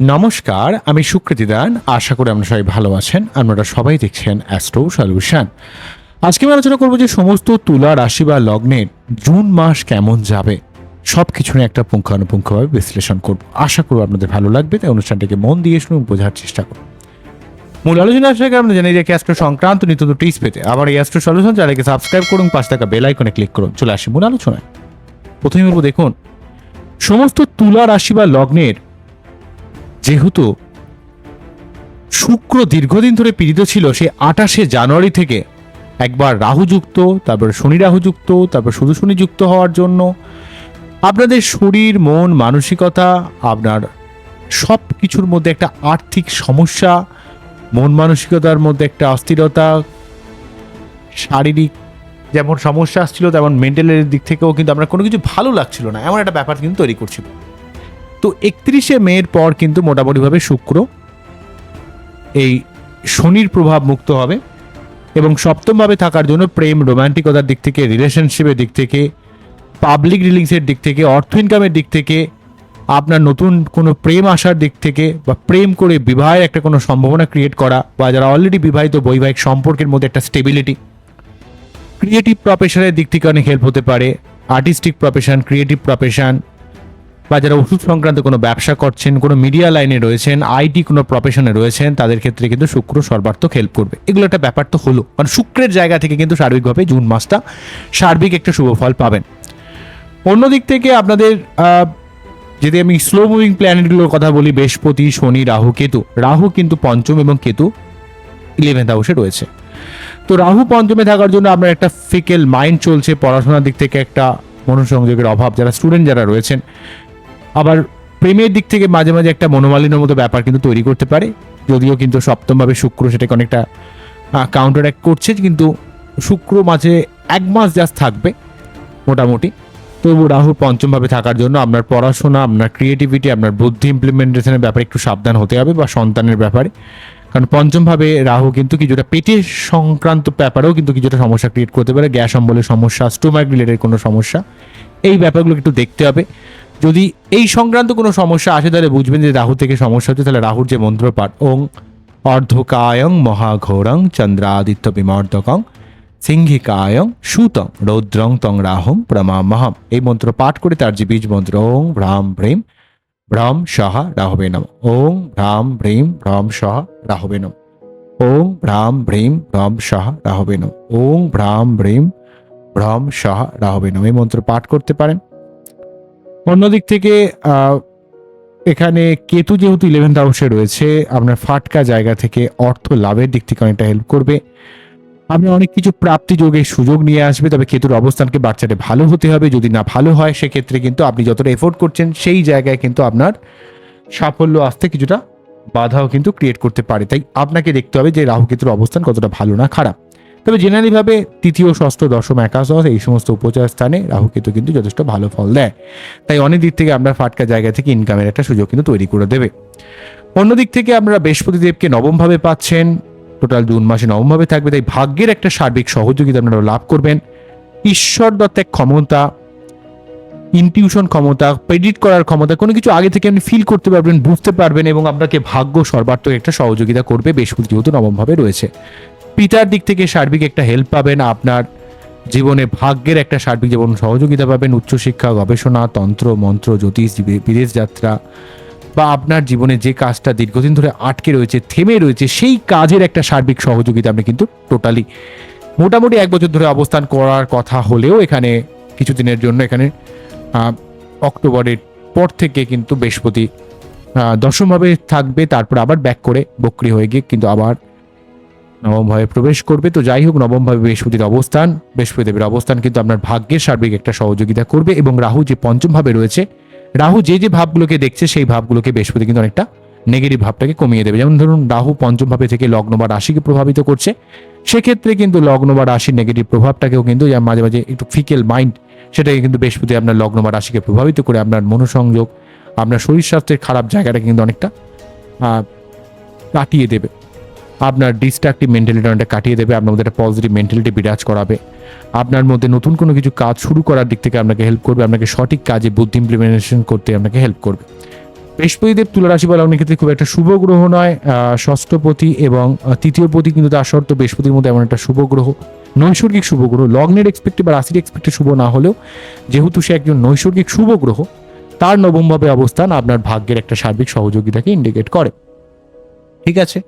নমস্কার, আমি সুকৃতি দান। আশা করি আপনারা সবাই ভালো আছেন। আপনারা সবাই দেখছেন অ্যাস্ট্রো সলিউশন আজকে আমি আলোচনা করব যে সমস্ত তুলা রাশি বা লগ্নের জুন মাস কেমন যাবে সব কিছু নিয়ে একটা পুঙ্খানুপুঙ্খভাবে বিশ্লেষণ করব। আশা করব আপনাদের ভালো লাগবে, তাই অনুষ্ঠানটিকে মন দিয়ে শুনুন, বোঝার চেষ্টা করুন মূল আলোচনা আসার কারণে জানি যে অ্যাস্ট্রো সংক্রান্ত নিত্য টিপস পেতে। আবার এই অ্যাস্ট্রো সলিউশন চ্যানেলকে সাবস্ক্রাইব করুন পাঁচ টাকা বেল আইকনে ক্লিক করুন। চলে আসি মূল আলোচনায়। প্রথমে বলব, দেখুন, সমস্ত তুলা রাশি বা লগ্নের যেহেতু শুক্র দীর্ঘদিন ধরে পীড়িত ছিল সে আঠাশে জানুয়ারি থেকে একবার রাহুযুক্ত, তারপর শনি রাহুযুক্ত, তারপর শুধু শনি যুক্ত হওয়ার জন্য আপনাদের শরীর, মন, মানসিকতা, আপনার সব কিছুর মধ্যে একটা আর্থিক সমস্যা মন মানসিকতার মধ্যে একটা অস্থিরতা, শারীরিক যেমন সমস্যা আসছিল, তেমন মেন্টালের দিক থেকেও কিন্তু আমরা কোনো কিছু ভালো লাগছিল না। এমন একটা ব্যাপার কিন্তু তৈরি করছিল। তো একত্রিশে মের পর কিন্তু মোটামুটিভাবে শুক্র এই শনির প্রভাব মুক্ত হবে এবং সপ্তমভাবে থাকার জন্য প্রেম, রোমান্টিকতার দিক থেকে রিলেশনশিপের দিক থেকে পাবলিক রিলিংসের দিক থেকে, অর্থ ইনকামের দিক থেকে আপনার নতুন কোনো প্রেম আসার দিক থেকে বা প্রেম করে বিবাহের একটা কোনো সম্ভাবনা ক্রিয়েট করা বা যারা অলরেডি বিবাহিত বৈবাহিক সম্পর্কের মধ্যে একটা স্টেবিলিটি ক্রিয়েটিভ প্রফেশনের দিক থেকে অনেক হেল্প হতে পারে আর্টিস্টিক প্রফেশন ক্রিয়েটিভ প্রফেশন বা যারা ওষুধ সংক্রান্ত কোনো ব্যবসা করছেন, কোনো মিডিয়া লাইনে রয়েছেন আইটি কোনো প্রফেশনে রয়েছেন, তাদের ক্ষেত্রে কিন্তু শুক্র, সর্বার্থক হেল্প করবে। এগুলো একটা ব্যাপার তো হলো। কারণ শুক্রের জায়গা থেকে কিন্তু সার্বিকভাবে জুন মাসটা সার্বিক একটা শুভ ফল পাবেন। অন্যদিক থেকে আপনাদের যদি আমি স্লো মুভিং প্ল্যানেটগুলোর কথা বলি, বৃহস্পতি, শনি, রাহু, কেতু। রাহু কিন্তু পঞ্চম এবং কেতু ইলেভেন্থ হাউসে রয়েছে। তো রাহু পঞ্চমে থাকার জন্য আপনার একটা ফিকেল মাইন্ড চলছে, পড়াশোনার দিক থেকে একটা মনোসংযোগের অভাব। যারা স্টুডেন্ট যারা রয়েছেন, আবার প্রেমের দিক থেকে মাঝে মাঝে একটা মনোমালিন্য মতো ব্যাপার কিন্তু তৈরি করতে পারে। যদিও কিন্তু সপ্তমভাবে শুক্র সেটাকে অনেকটা কাউন্টার অ্যাক্ট করছে, কিন্তু শুক্র মাঝে এক মাস জাস্ট থাকবে, মোটামুটি। তবু রাহু পঞ্চমভাবে থাকার জন্য আপনার পড়াশোনা, আপনার ক্রিয়েটিভিটি আপনার বুদ্ধি ইমপ্লিমেন্টেশনের ব্যাপারে একটু সাবধান হতে হবে বা সন্তানের ব্যাপারে। কারণ পঞ্চমভাবে রাহু কিন্তু কিছুটা পেটের সংক্রান্ত ব্যাপারেও কিন্তু কিছুটা সমস্যা ক্রিয়েট করতে পারে। গ্যাস অম্বলের সমস্যা স্টোমাক রিলেটেড কোনো সমস্যা। এই ব্যাপারগুলো একটু দেখতে হবে। যদি এই সংক্রান্ত কোনো সমস্যা আসে তাহলে বুঝবেন যে রাহু থেকে সমস্যা হচ্ছে। তাহলে রাহুর যে মন্ত্র পাঠ ওং অর্ধকায়ং মহাঘোরং চন্দ্রাদিত্য বিমর্দকং সিংহিকায়ং সুতং রৌদ্রং তং রাহং প্রমামহম। এই মন্ত্র পাঠ করে তার যে বীজ মন্ত্র, ওং ভ্রাম ভ্রেম ভ্রম সহ রাহবে নম। ওং ভ্রাম ভ্রেম ভ্রম সহ রাহবে নম। ওং ভ্রাম ভ্রেম ভ্রম সহ রাহবে নম। ওং ভ্রাম ভ্রেম ভ্রম সহ রাহবে নম। এই মন্ত্র পাঠ করতে পারেন। অন্যদিক থেকে এখানে কেতু যেহেতু ইলেভেন্থ হাউসে রয়েছে, আপনার ফাটকা জায়গা থেকে অর্থ লাভের দিক থেকে অনেকটা হেল্প করবে। আপনি অনেক কিছু প্রাপ্তি যোগের সুযোগ নিয়ে আসবে, তবে কেতুর অবস্থানকে বাচ্চাটা ভালো হতে হবে। যদি না ভালো হয়, সেক্ষেত্রে কিন্তু আপনি যতটা এফোর্ট করছেন, সেই জায়গায় কিন্তু আপনার সাফল্য আসতে কিছুটা বাধাও কিন্তু ক্রিয়েট করতে পারে। তাই আপনাকে দেখতে হবে যে রাহু কেতুর অবস্থান কতটা ভালো না খারাপ। তবে জেনারেলিভাবে তৃতীয়, ষষ্ঠ, দশম, একাদশ এই সমস্ত উপচার স্থানে রাহু কেতু কিন্তু যথেষ্ট ভালো ফল দেয়। তাই অনেক দিক থেকে আমরা ফাটকা জায়গা থেকে ইনকামের একটা সুযোগ কিন্তু তৈরি করে দেবে। অন্যদিক থেকে আমরা বৃহস্পতিদেবকে নবমভাবে পাচ্ছেন। টোটাল জুন মাসে নবমভাবে থাকবে, তাই ভাগ্যের একটা সার্বিক সহযোগিতা আপনারা লাভ করবেন। ঈশ্বর দত্ত এক ক্ষমতা ইনটিউশন ক্ষমতা প্রেডিট করার ক্ষমতা, কোনো কিছু আগে থেকে আপনি ফিল করতে পারবেন, বুঝতে পারবেন এবং আপনাকে ভাগ্য সর্বার্থক একটা সহযোগিতা করবে, বৃহস্পতি যেহেতু নবমভাবে রয়েছে। পিতার দিক থেকে সার্বিক একটা হেল্প পাবেন আপনার জীবনে, ভাগ্যের একটা সার্বিক যেমন সহযোগিতা পাবেন, উচ্চশিক্ষা, গবেষণা, তন্ত্র, মন্ত্র, জ্যোতিষ, বিদেশ যাত্রা বা আপনার জীবনে যে কাজটা দীর্ঘদিন ধরে আটকে রয়েছে, থেমে রয়েছে, সেই কাজের একটা সার্বিক সহযোগিতা আপনি কিন্তু টোটালি মোটামুটি এক বছর ধরে অবস্থান করার কথা হলেও এখানে কিছুদিনের জন্য এখানে অক্টোবরের পর থেকে কিন্তু বৃহস্পতি দশমভাবে থাকবে, তারপর আবার ব্যাক করে বক্রি হয়ে গিয়ে কিন্তু আবার নবমভাবে প্রবেশ করবে। তো যাই হোক, নবমভাবে বৃহস্পতির অবস্থান, বৃহস্পতিদেবের অবস্থান কিন্তু আপনার ভাগ্যের সার্বিক একটা সহযোগিতা করবে এবং রাহু যে পঞ্চমভাবে রয়েছে রাহু যে যে ভাবগুলোকে দেখছে, সেই ভাবগুলোকে বৃহস্পতি কিন্তু অনেকটা নেগেটিভ ভাবটাকে কমিয়ে দেবে। যেমন ধরুন, রাহু পঞ্চমভাবে থেকে লগ্ন বা রাশিকে প্রভাবিত করছে। সেক্ষেত্রে কিন্তু লগ্ন বা রাশির নেগেটিভ প্রভাবটাকেও কিন্তু মাঝে মাঝে একটু ফিকেল মাইন্ড সেটাকে কিন্তু বৃহস্পতি আপনার লগ্ন বা রাশিকে প্রভাবিত করে আপনার মনোসংযোগ, আপনার শরীর স্বাস্থ্যের খারাপ জায়গাটা কিন্তু অনেকটা কাটিয়ে দেবে। আপনার ডিস্ট্রাকটিভ মেন্টালিটি অনেকটা কাটিয়ে দেবে, আপনার মধ্যে একটা পজিটিভ মেন্টালিটি বিরাজ করাবে। আপনার মধ্যে নতুন কোনো কিছু কাজ শুরু করার দিক থেকে আপনাকে হেল্প করবে, আপনাকে সঠিক কাজে বুদ্ধি ইমপ্লিমেন্টেশন করতে আপনাকে হেল্প করবে। বৃহস্পতিদেব তুলা রাশি বা লগ্নের ক্ষেত্রে খুব একটা শুভ গ্রহ নয় ষষ্ঠপতি এবং তৃতীয় পতি কিন্তু তার শর্ত বৃহস্পতির মধ্যে এমন একটা শুভ গ্রহ। নৈসর্গিক শুভ গ্রহ, লগ্নের এক্সপেক্টে বা রাশির এক্সপেক্টে শুভ না হলেও যেহেতু সে একজন নৈসর্গিক শুভ গ্রহ, তার নবমভাবে অবস্থান আপনার ভাগ্যের একটা সার্বিক সহযোগিতাকে ইন্ডিকেট করে। ঠিক আছে?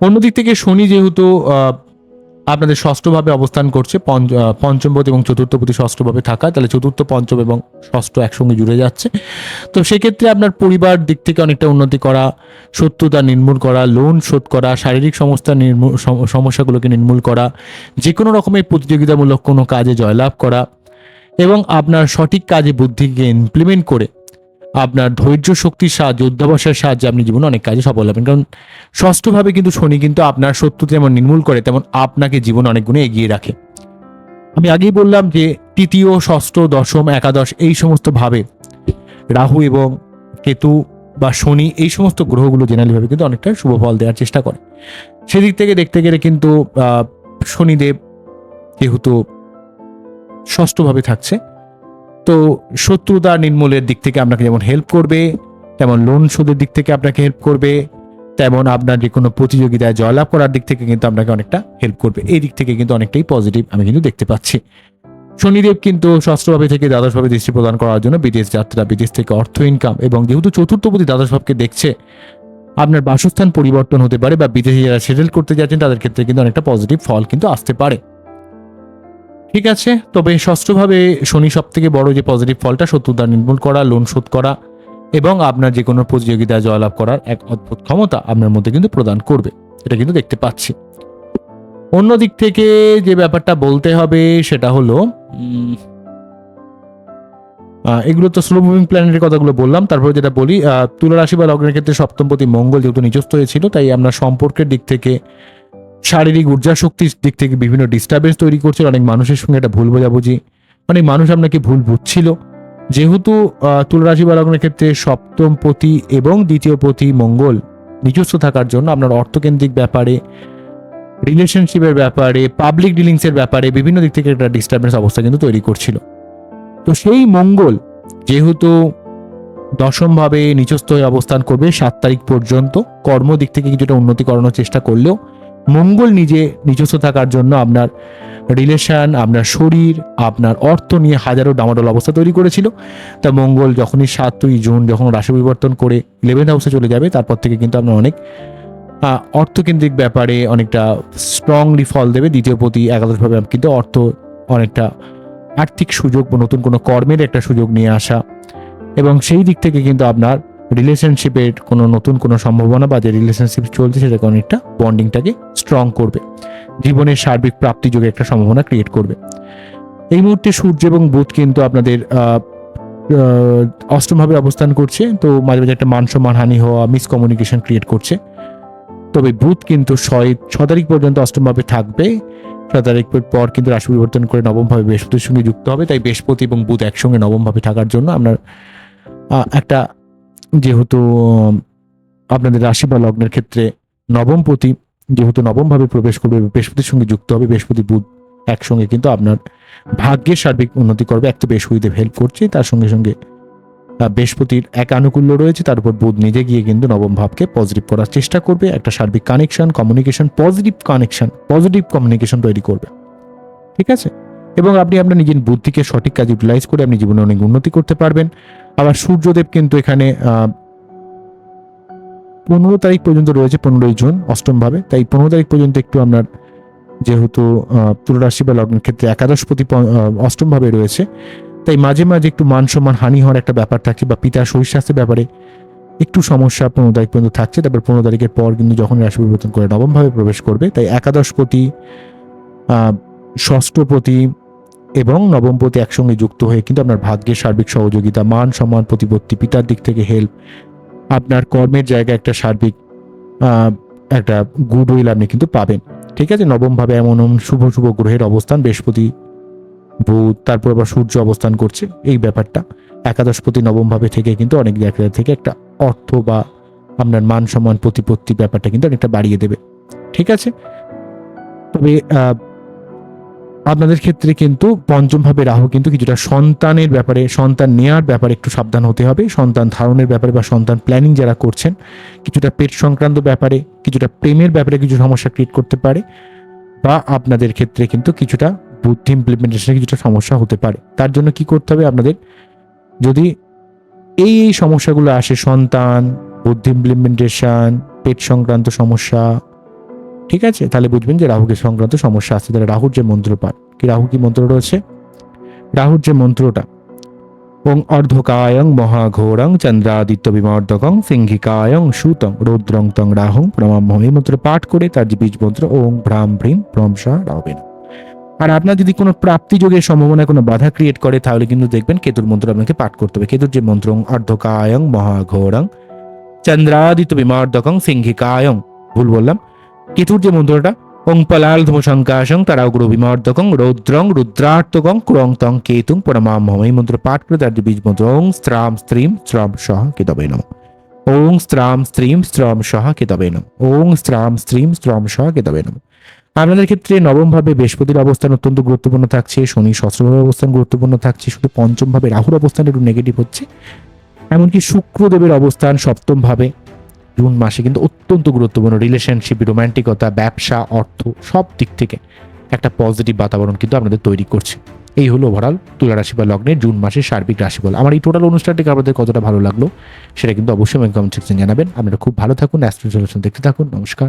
অন্যদিক থেকে শনি যেহেতু আপনাদের ষষ্ঠভাবে অবস্থান করছে পঞ্চমপতি এবং চতুর্থপতি ষষ্ঠভাবে থাকা তাহলে চতুর্থ, পঞ্চম এবং ষষ্ঠ একসঙ্গে জুড়ে যাচ্ছে। তো সেক্ষেত্রে আপনার পরিবার দিক থেকে অনেকটা উন্নতি করা, শত্রুতা নির্মূল করা লোন শোধ করা, শারীরিক সমস্যা নির্মূল সমস্যাগুলোকে নির্মূল করা যে কোনো রকমের প্রতিযোগিতামূলক কোনো কাজে জয়লাভ করা এবং আপনার সঠিক কাজে বুদ্ধিকে ইমপ্লিমেন্ট করে আপনার ধৈর্য শক্তির সাহায্যে অধ্যাবসায়ের সাহায্যে আপনি জীবনে অনেক কাজে সফল হবেন। কারণ ষষ্ঠভাবে কিন্তু শনি কিন্তু আপনার শত্রুতে যেমন নির্মূল করে, তেমন আপনাকে জীবনে অনেক গুণে এগিয়ে রাখে। আমি আগেই বললাম যে তৃতীয়, ষষ্ঠ, দশম, একাদশ এই সমস্ত ভাবে রাহু এবং কেতু বা শনি এই সমস্ত গ্রহগুলো জেনারেলিভাবে কিন্তু অনেকটা শুভ ফল দেওয়ার চেষ্টা করে। সেদিক থেকে দেখতে গেলে কিন্তু শনিদেব যেহেতু ষষ্ঠভাবে থাকছে তো শত্রুতা নির্মূলের দিক থেকে আপনাকে যেমন হেল্প করবে, তেমন লোন শোধের দিক থেকে আপনাকে হেল্প করবে, তেমন আপনার যে কোনো প্রতিযোগিতায় জয়লাভ করার দিক থেকে কিন্তু আপনাকে অনেকটা হেল্প করবে। এই দিক থেকে কিন্তু অনেকটাই পজিটিভ আমি কিন্তু দেখতে পাচ্ছি। শনিদেব কিন্তু ষষ্ঠভাবে থেকে দ্বাদশভাবে দৃষ্টি প্রদান করার জন্য বিদেশ যাত্রা, বিদেশ থেকে অর্থ ইনকাম এবং যেহেতু চতুর্থপতি দ্বাদশভাবকে দেখছে, আপনার বাসস্থান পরিবর্তন হতে পারে বা বিদেশে যারা সেটেল করতে যাচ্ছেন তাদের ক্ষেত্রে কিন্তু অনেকটা পজিটিভ ফল কিন্তু আসতে পারে। ঠিক আছে, তবে ষষ্ঠভাবে শনি সব থেকে বড় যে পজিটিভ ফলটা শত্রুতা নির্মূল করা লোন শোধ করা এবং আপনার যে কোনো প্রতিযোগিতায় জয়লাভ করার এক অদ্ভুত ক্ষমতা আপনার মধ্যে কিন্তু প্রদান করবে। এটা কিন্তু দেখতে পাচ্ছি। অন্য দিক থেকে যে ব্যাপারটা বলতে হবে, সেটা হলো এগুলো তো স্লো মুভিং প্ল্যানেটের কথাগুলো বললাম। তারপরে যেটা বলি তুলা রাশি বা লগ্নের ক্ষেত্রে সপ্তমপতি মঙ্গল যেহেতু নিজস্ব হয়েছিল, তাই আমরা সম্পর্কের দিক থেকে শারীরিক ঊর্জা শক্তির দিক থেকে বিভিন্ন ডিস্টারবেন্স তৈরি করছে অনেক মানুষের সঙ্গে একটা ভুল বোঝাবুঝি অনেক মানুষ আপনাকে ভুল বুঝছিল। যেহেতু আহ, তুলা বা লগ্নের ক্ষেত্রে সপ্তম পতি এবং দ্বিতীয় পতি মঙ্গল নিজস্ব থাকার জন্য আপনার অর্থকেন্দ্রিক ব্যাপারে রিলেশনশিপের ব্যাপারে পাবলিক ডিলিংসের ব্যাপারে বিভিন্ন দিক থেকে একটা ডিস্টারবেন্স অবস্থা কিন্তু তৈরি করছিল। তো সেই মঙ্গল যেহেতু দশমভাবে নিচস্থ হয়ে অবস্থান করবে সাত তারিখ পর্যন্ত কর্ম দিক থেকে কিছুটা উন্নতি করানোর চেষ্টা করলেও মঙ্গল নিজে নিজস্ব থাকার জন্য আপনার রিলেশন আপনার শরীর, আপনার অর্থ নিয়ে হাজারো ডামাডোল অবস্থা তৈরি করেছিল। তা মঙ্গল যখনই সাতই জুন যখন রাশি পরিবর্তন করে ইলেভেন হাউসে চলে যাবে, তারপর থেকে কিন্তু আপনার অনেক অর্থকেন্দ্রিক ব্যাপারে অনেকটা স্ট্রংলি ফল দেবে। দ্বিতীয় প্রতি একাদশভাবে কিন্তু অর্থ অনেকটা আর্থিক সুযোগ বা নতুন কোনো কর্মের একটা সুযোগ নিয়ে আসা। এবং সেই দিক থেকে কিন্তু আপনার রিলেশনশিপের কোনো নতুন কোনো সম্ভাবনা বা যে রিলেশনশিপ চলছে সেটাকে অনেকটা বন্ডিংটাকে স্ট্রং করবে। জীবনের সার্বিক প্রাপ্তি যোগে একটা সম্ভাবনা ক্রিয়েট করবে। এই মুহূর্তে সূর্য এবং বুধ কিন্তু আপনাদের অষ্টমভাবে অবস্থান করছে। তো মাঝে মাঝে একটা মান সম্মান হানি হওয়া মিসকমিউনিকেশন ক্রিয়েট করছে। তবে বুধ কিন্তু ছয়, ছ তারিখ পর্যন্ত অষ্টমভাবে থাকবে। ছ তারিখের পর কিন্তু রাশি পরিবর্তন করে নবমভাবে বৃহস্পতির সঙ্গে যুক্ত হবে। তাই বৃহস্পতি এবং বুধ একসঙ্গে নবমভাবে থাকার জন্য আপনার একটা যেহেতু আপনাদের রাশি বা লগ্নের ক্ষেত্রে নবমপতি যেহেতু নবমভাবে প্রবেশ করবে, বৃহস্পতির সঙ্গে যুক্ত হবে, বৃহস্পতি বুধ একসঙ্গে কিন্তু আপনার ভাগ্যের সার্বিক উন্নতি করবে। এক তো বৃহস্পতিদেব হেল্প করছে, তার সঙ্গে সঙ্গে বৃহস্পতির এক আনুকূল্য রয়েছে তার উপর বুধ নিজে গিয়ে কিন্তু নবম ভাবকে পজিটিভ করার চেষ্টা করবে। একটা সার্বিক connection communication positive connection positive communication তৈরি করবে। ঠিক আছে? এবং আপনি আপনার নিজের বুদ্ধিকে সঠিক কাজে ইউটিলাইজ করে আপনি জীবনে অনেক উন্নতি করতে পারবেন। আবার সূর্যদেব কিন্তু এখানে পনেরো তারিখ পর্যন্ত রয়েছে পনেরোই জুন অষ্টম ভাবে তাই পনেরো তারিখ পর্যন্ত একটু আপনার যেহেতু আহ, তুলা রাশি বা লগ্নের ক্ষেত্রে একাদশপতি প- আহ, অষ্টম ভাবে রয়েছে। তাই মাঝে মাঝে একটু মান সম্মান হানি হওয়ার একটা ব্যাপার থাকছে বা পিতার শরীর স্বাস্থ্যের ব্যাপারে একটু সমস্যা পনেরো তারিখ পর্যন্ত থাকছে। তারপর পনেরো তারিখের পর কিন্তু যখন রাশি পরিবর্তন করে নবমভাবে প্রবেশ করবে তাই একাদশপতি আহ, ষষ্ঠপতি এবং নবমপতি একসঙ্গে যুক্ত হয়ে কিন্তু আপনার ভাগ্যের সার্বিক সহযোগিতা, মান সম্মান, প্রতিপত্তি, পিতার দিক থেকে হেল্প আপনার কর্মের জায়গায় একটা সার্বিক একটা গুড উইল আপনি কিন্তু পাবেন। ঠিক আছে? নবমভাবে এমন শুভ শুভ গ্রহের অবস্থান, বৃহস্পতি, বুধ, তারপর আবার সূর্য অবস্থান করছে, এই ব্যাপারটা। একাদশপতি নবমভাবে থেকে কিন্তু অনেক জায়গা থেকে একটা অর্থ বা আপনার মান সম্মান, প্রতিপত্তি ব্যাপারটা কিন্তু অনেকটা বাড়িয়ে দেবে। ঠিক আছে? তবে আপনাদের ক্ষেত্রে কিন্তু পঞ্চম ভাবে রাহু কিন্তু কিছুটা সন্তানের ব্যাপারে, সন্তান নেয়ার ব্যাপারে একটু সাবধান হতে হবে। সন্তান ধারণের ব্যাপারে বা সন্তান প্ল্যানিং যারা করছেন, কিছুটা পেট সংক্রান্ত ব্যাপারে, কিছুটা প্রেমের ব্যাপারে কিছু সমস্যা ক্রিয়েট করতে পারে বা আপনাদের ক্ষেত্রে কিন্তু কিছুটা বুদ্ধি ইমপ্লিমেন্টেশনে কিছুটা সমস্যা হতে পারে। তার জন্য কি করতে হবে আপনাদের? যদি এই এই সমস্যাগুলো আসে, সন্তান, বুদ্ধি ইমপ্লিমেন্টেশন পেট সংক্রান্ত সমস্যা ঠিক আছে? তাহলে বুঝবেন যে রাহুকে সংক্রান্ত সমস্যা আছে। তাহলে রাহুর যে মন্ত্র পাঠ কি রাহু কি মন্ত্র রয়েছে? রাহুর যে মন্ত্রটা, ওং অর্ধকায়ং মহাঘোরং চন্দ্রাদিত্য বিমর্দকং সিংহিকায়ং সুতং রৌদ্রং তং রাহুং প্রমাম্য এই মন্ত্র পাঠ করে তার যে বীজ মন্ত্র ওং ভ্রাম ভ্রীম ভ্রমসা রাহবেন। আর আপনার যদি কোনো প্রাপ্তি যোগের সম্ভাবনায় কোনো বাধা ক্রিয়েট করে, তাহলে কিন্তু দেখবেন কেতুর মন্ত্র আপনাকে পাঠ করতে হবে। কেতুর যে মন্ত্র অর্ধকায়ং মহাঘোরং চন্দ্রাদিত্য বিমর্দকং সিংহিকায়ং। ভুল বললাম। কেতুর যে মন্ত্রটা? ওং পলাল ধূমশঙ্কাশং তারাগ্র বিমর্দকং রৌদ্রং রুদ্রার্তকং ক্রং তং কেতুং পরমাম্যম এই মন্ত্র পাঠ করে তার বীজ মন্ত্র, ওং স্ত্রাম স্ত্রীম স্ত্রম সহ কেতবে নম। ওং স্ত্রাম স্ত্রীম স্ত্রম সহ কেতবে নম। ওং স্ত্রাম স্ত্রীম স্ত্রম সহ কেতবে নম। আপনাদের ক্ষেত্রে নবম ভাবে বৃহস্পতির অবস্থান অত্যন্ত গুরুত্বপূর্ণ থাকছে, শনি ষষ্ঠভাবে অবস্থান গুরুত্বপূর্ণ থাকছে, শুধু পঞ্চম ভাবে রাহুর অবস্থান একটু নেগেটিভ হচ্ছে। এমনকি শুক্রদেবের অবস্থান সপ্তম ভাবে জুন মাসে কিন্তু অত্যন্ত গুরুত্বপূর্ণ রিলেশনশিপ রোম্যান্টিকতা ব্যবসা, অর্থ সব দিক থেকে একটা পজিটিভ বাতাবরণ কিন্তু আপনাদের তৈরি করছে। এই হলো ওভারঅল তুলা রাশি বা লগ্নে জুন মাসের সার্বিক রাশিফল। আমার এই টোটাল অনুষ্ঠানটিকে আপনাদের কতটা ভালো লাগল সেটা কিন্তু অবশ্যই কমেন্ট সেকশন জানাবেন। আপনারা খুব ভালো থাকুন অ্যাস্ট্রো সলিউশন দেখতে থাকুন, নমস্কার।